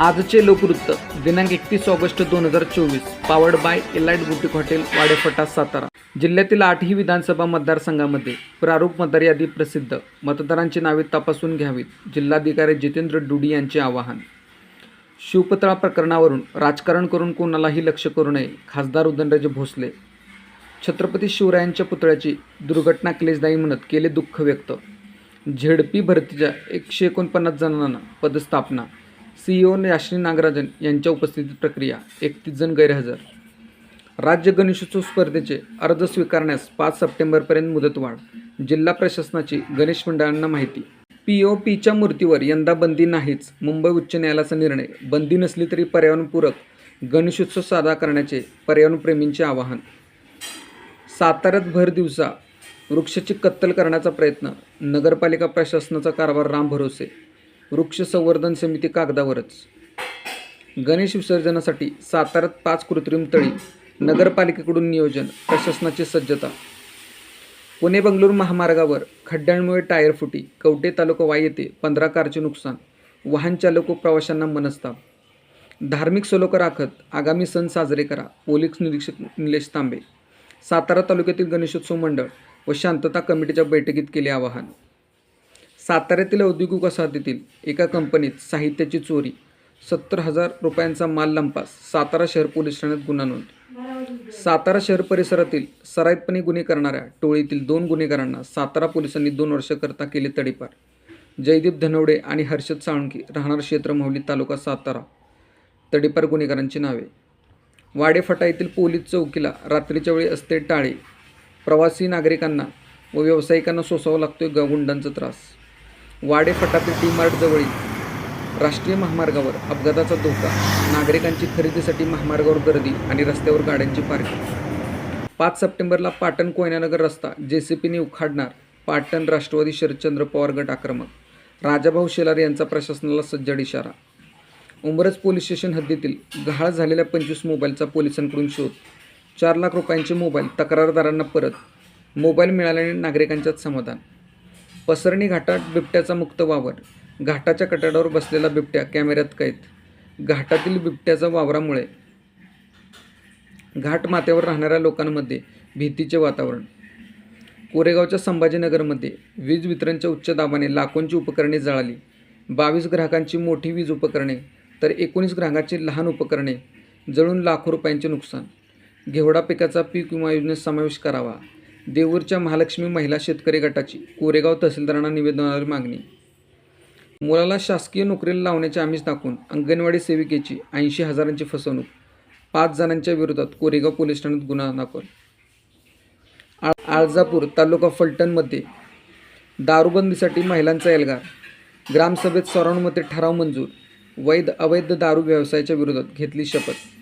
आजचे लोकवृत्त दिनांक एकतीस ऑगस्ट दोन हजार चोवीस powered by elite boutique hotel Wadephata Satara. जिल्ह्यातील आठही विधानसभा मतदारसंघामध्ये प्रारूप मतदार यादी प्रसिद्ध. मतदारांची नावे तपासून घ्यावीत जिल्हाधिकारी जितेंद्र डुडी यांचे आवाहन. शिवपतळा प्रकरणावरून राजकारण करून कोणालाही लक्ष करू नये खासदार उदयनराजे भोसले. छत्रपती शिवरायांच्या पुतळ्याची दुर्घटना क्लेशदायी म्हणत केले दुःख व्यक्त. झेडपी भरतीच्या एकशे एकोणपन्नास जणांना पदस्थापना सीईओ याश्री नागराजन यांच्या उपस्थितीत प्रक्रिया एकतीस जण गैरहजर. राज्य गणेशोत्सव स्पर्धेचे अर्ज स्वीकारण्यास पाच सप्टेंबरपर्यंत मुदतवाढ. जिल्हा प्रशासनाची गणेश मंडळांना माहिती. पी ओ पीच्या मूर्तीवर यंदा बंदी नाहीच मुंबई उच्च न्यायालयाचा निर्णय. बंदी नसली तरी पर्यावरणपूरक गणेशोत्सव साजरा करण्याचे पर्यावरणप्रेमींचे आवाहन. साताऱ्यात भर दिवसा वृक्षाची कत्तल करण्याचा प्रयत्न. नगरपालिका प्रशासनाचा कारभार राम भरोसे. वृक्ष संवर्धन समिती कागदावरच. गणेश विसर्जनासाठी साताऱ्यात पाच कृत्रिम तळी नगरपालिकेकडून नियोजन प्रशासनाची सज्जता. पुणे बंगळूर महामार्गावर खड्ड्यांमुळे टायर फुटी कवटे तालुका वाय येथे पंधरा कारचे नुकसान वाहन चालक व प्रवाशांना मनस्ताप. धार्मिक सलोखा राखत आगामी सण साजरे करा पोलीस निरीक्षक निलेश तांबे. सातारा तालुक्यातील गणेशोत्सव मंडळ व शांतता कमिटीच्या बैठकीत केले आवाहन. साताऱ्यातील औद्योगिक वसाहतीतील एका कंपनीत साहित्याची चोरी सत्तर हजार रुपयांचा माल लंपास सातारा शहर पोलीस ठाण्यात गुन्हा नोंद. सातारा शहर परिसरातील सराईतपणे गुन्हे करणाऱ्या टोळीतील दोन गुन्हेगारांना सातारा पोलिसांनी दोन वर्षाकरता केले तडीपार. जयदीप धनवडे आणि हर्षद साळुंकी राहणार क्षेत्र माहुली तालुका सातारा. तडीपार गुन्हेगारांची नावे. वाडेफाटा येथील पोलीस चौकीला रात्रीच्या वेळी असते टाळे. प्रवासी नागरिकांना व व्यावसायिकांना सोसावा लागतोय गुंडांचा त्रास. वाडेफाटातील टी मार्टजवळील राष्ट्रीय महामार्गावर अपघाताचा धोका नागरिकांची खरेदीसाठी महामार्गावर गर्दी आणि रस्त्यावर गाड्यांची पार्किंग. पाच सप्टेंबरला पाटण कोयनानगर रस्ता जे सी पीने उखाडणार पाटण राष्ट्रवादी शरदचंद्र पवार गट आक्रमक राजाभाऊ शेलार यांचा प्रशासनाला सज्जड इशारा. उमरज पोलीस स्टेशन हद्दीतील गहाळ झालेल्या पंचवीस मोबाईलचा पोलिसांकडून शोध चार लाख रुपयांचे मोबाईल तक्रारदारांना परत मोबाईल मिळाल्याने नागरिकांच्यात समाधान. पसरणी घाटात बिबट्याचा मुक्त वावर. घाटाच्या कटाडावर बसलेला बिबट्या कॅमेऱ्यात कैद. घाटातील बिबट्याच्या वावरामुळे घाट माथ्यावर राहणाऱ्या लोकांमध्ये भीतीचे वातावरण. कोरेगावच्या संभाजीनगरमध्ये वीज वितरणच्या उच्च दाबाने लाखोंची उपकरणे जळाली. बावीस ग्राहकांची मोठी वीज उपकरणे तर एकोणीस ग्राहकांची लहान उपकरणे जळून लाखो रुपयांचे नुकसान. घेवडा पिकाचा पीक विमा योजनेत समावेश करावा. देऊरच्या महालक्ष्मी महिला शेतकरी गटाची कोरेगाव तहसीलदारांना निवेदनावर मागणी. मुलाला शासकीय नोकरीला लावण्याचे आमिष दाखवून अंगणवाडी सेविकेची ऐंशी हजारांची फसवणूक. पाच जणांच्या विरोधात कोरेगाव पोलीस ठाण्यात गुन्हा दाखल. आळ आळजापूर तालुका फलटणमध्ये दारूबंदीसाठी महिलांचा एल्गार. ग्रामसभेत सर्वानुमते ठराव मंजूर. वैध अवैध दारू व्यवसायाच्या विरोधात घेतली शपथ.